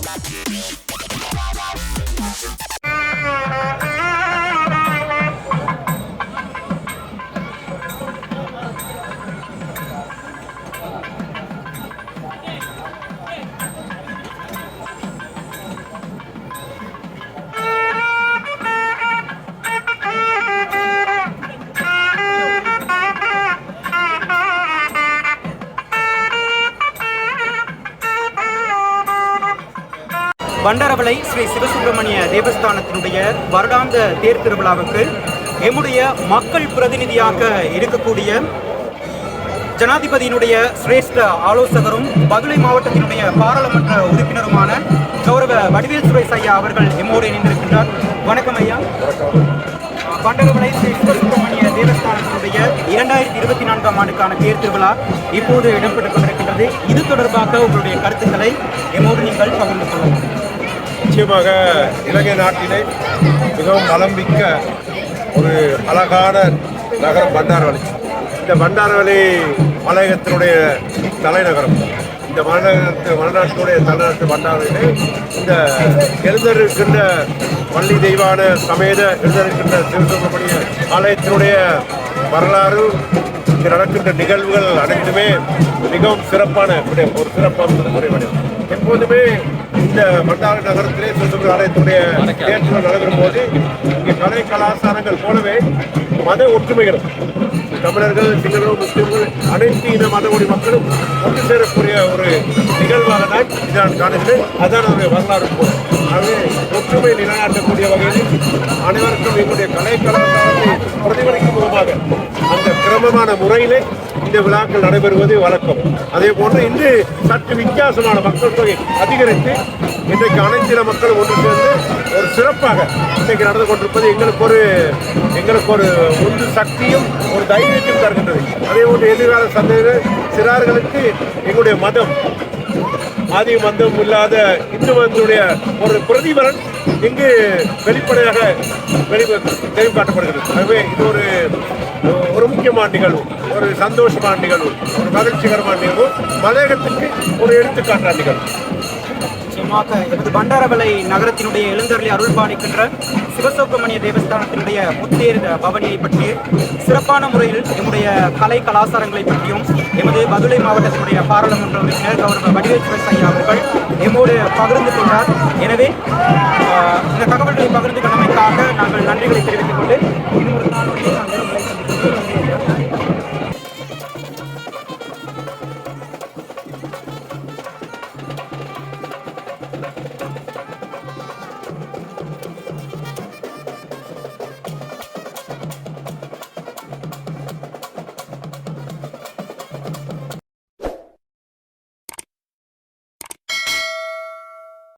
Bye. வண்டரவளை Sri Sivasubramaniya தேவஸ்தானத்தினுடைய வருடாந்த தேர் திருவிழாவுக்கு எம்முடைய மக்கள் பிரதிநிதியாக இருக்கக்கூடிய ஜனாதிபதியினுடைய சிரேஷ்ட ஆலோசகரும் பதுளை மாவட்டத்தினுடைய பாராளுமன்ற உறுப்பினருமான கௌரவ வடிவேல் சுரேஷ் ஐயா அவர்கள் எம்மோடு இணைந்திருக்கின்றார். வணக்கம் ஐயா. வண்டரவளை ஸ்ரீ சிவசுப்பிரமணிய தேவஸ்தானத்தினுடைய இரண்டாயிரத்தி இருபத்தி நான்காம் ஆண்டுக்கான தேர் திருவிழா இப்போது இடம்பெற்றுக் கொண்டிருக்கின்றது. இது தொடர்பாக உங்களுடைய கருத்துக்களை எம்மோடு நீங்கள் பகிர்ந்து கொள்ளலாம் நிச்சயமாக இலங்கை நாட்டிலே மிகவும் வளம் மிக்க ஒரு அழகான நகரம் பண்டாரவளி இந்த பண்டாரவளி மலையகத்தினுடைய தலைநகரம். இந்த மாநகரத்து மலைநாட்டினுடைய தலைநகரத்து பண்டாரவளியிலே இந்த எழுந்திருக்கின்ற பள்ளி தெய்வான சமேத எழுந்திருக்கின்ற சிவசுப்பிரமணிய ஆலயத்தினுடைய வரலாறு இங்கு நடக்கின்ற நிகழ்வுகள் அனைத்துமே மிகவும் சிறப்பான விடயம், ஒரு சிறப்பான முறைவடையும் எப்போதுமே இந்த மண்டார நகரத்திலே சுற்றுலா ஆலயத்துடைய தேர்தல் நடைபெறும் போது இங்கே கலை கலாச்சாரங்கள் போலவே மத ஒற்றுமைகளும் தமிழர்கள் சிங்களர்கள் முஸ்லிம்கள் அனைத்து இன மதமொழி மக்களும் ஒன்று சேரக்கூடிய ஒரு நிகழ்வாக தான் இதை நான் காணுகிறேன் அதான் அவருடைய வரலாறு போல். ஆகவே ஒற்றுமை நிலைநாட்டக்கூடிய வகையில் அனைவருக்கும் எங்களுடைய கலை கலாச்சாரத்தை பிரதிபலிக்கும் விதமாக சிரமமான முறையில் இந்த விழாக்கள் நடைபெறுவது வழக்கம். அதே போன்று இன்று சற்று வித்தியாசமான மக்கள் தொகை அதிகரித்து இன்றைக்கு அனைத்தின மக்களும் ஒன்று சேர்ந்து ஒரு சிறப்பாக இன்றைக்கு நடந்து கொண்டிருப்பது எங்களுக்கு ஒரு எங்களுக்கு ஒரு உந்து சக்தியும் ஒரு தைரியத்தையும் தருகின்றது. அதே போன்று எதிர்கால சந்ததியினர் சிறார்களுக்கு எங்களுடைய மதம் ஆதி மந்தம் இல்லாத இந்து மதத்துடைய ஒரு பிரதிபலன் இங்கு வெளிப்படையாக வெளி தெளிவுகாட்டப்படுகிறது ஆகவே இது ஒரு ஒரு முக்கியமான நிகழ்வு ஒரு சந்தோஷமான நிகழ்வு ஒரு மகிழ்ச்சிகரமான நிகழ்வு. மலையகத்துக்கு ஒரு எடுத்துக்காட்டான நிகழ்வு. நிச்சயமாக எமது பண்டாரவளை நகரத்தினுடைய எழுந்தருளி அருள் பாலிக்கின்ற சிவசுப்பிரமணிய தேவஸ்தானத்தினுடைய முத்தேர் பவனியை பற்றி சிறப்பான முறையில் எம்முடைய கலை கலாச்சாரங்களை பற்றியும் எமது மதுரை மாவட்டத்தினுடைய பாராளுமன்ற உறுப்பினர் கௌரவ வடிவேல் சுரேஷ் ஐயா அவர்கள் எம்மோடு பகிர்ந்து கொண்டார். எனவே இந்த தகவல்களை பகிர்ந்து கொண்டமைக்காக நாங்கள் நன்றிகளை தெரிவித்துக் கொண்டு இன்னொரு நாளுடைய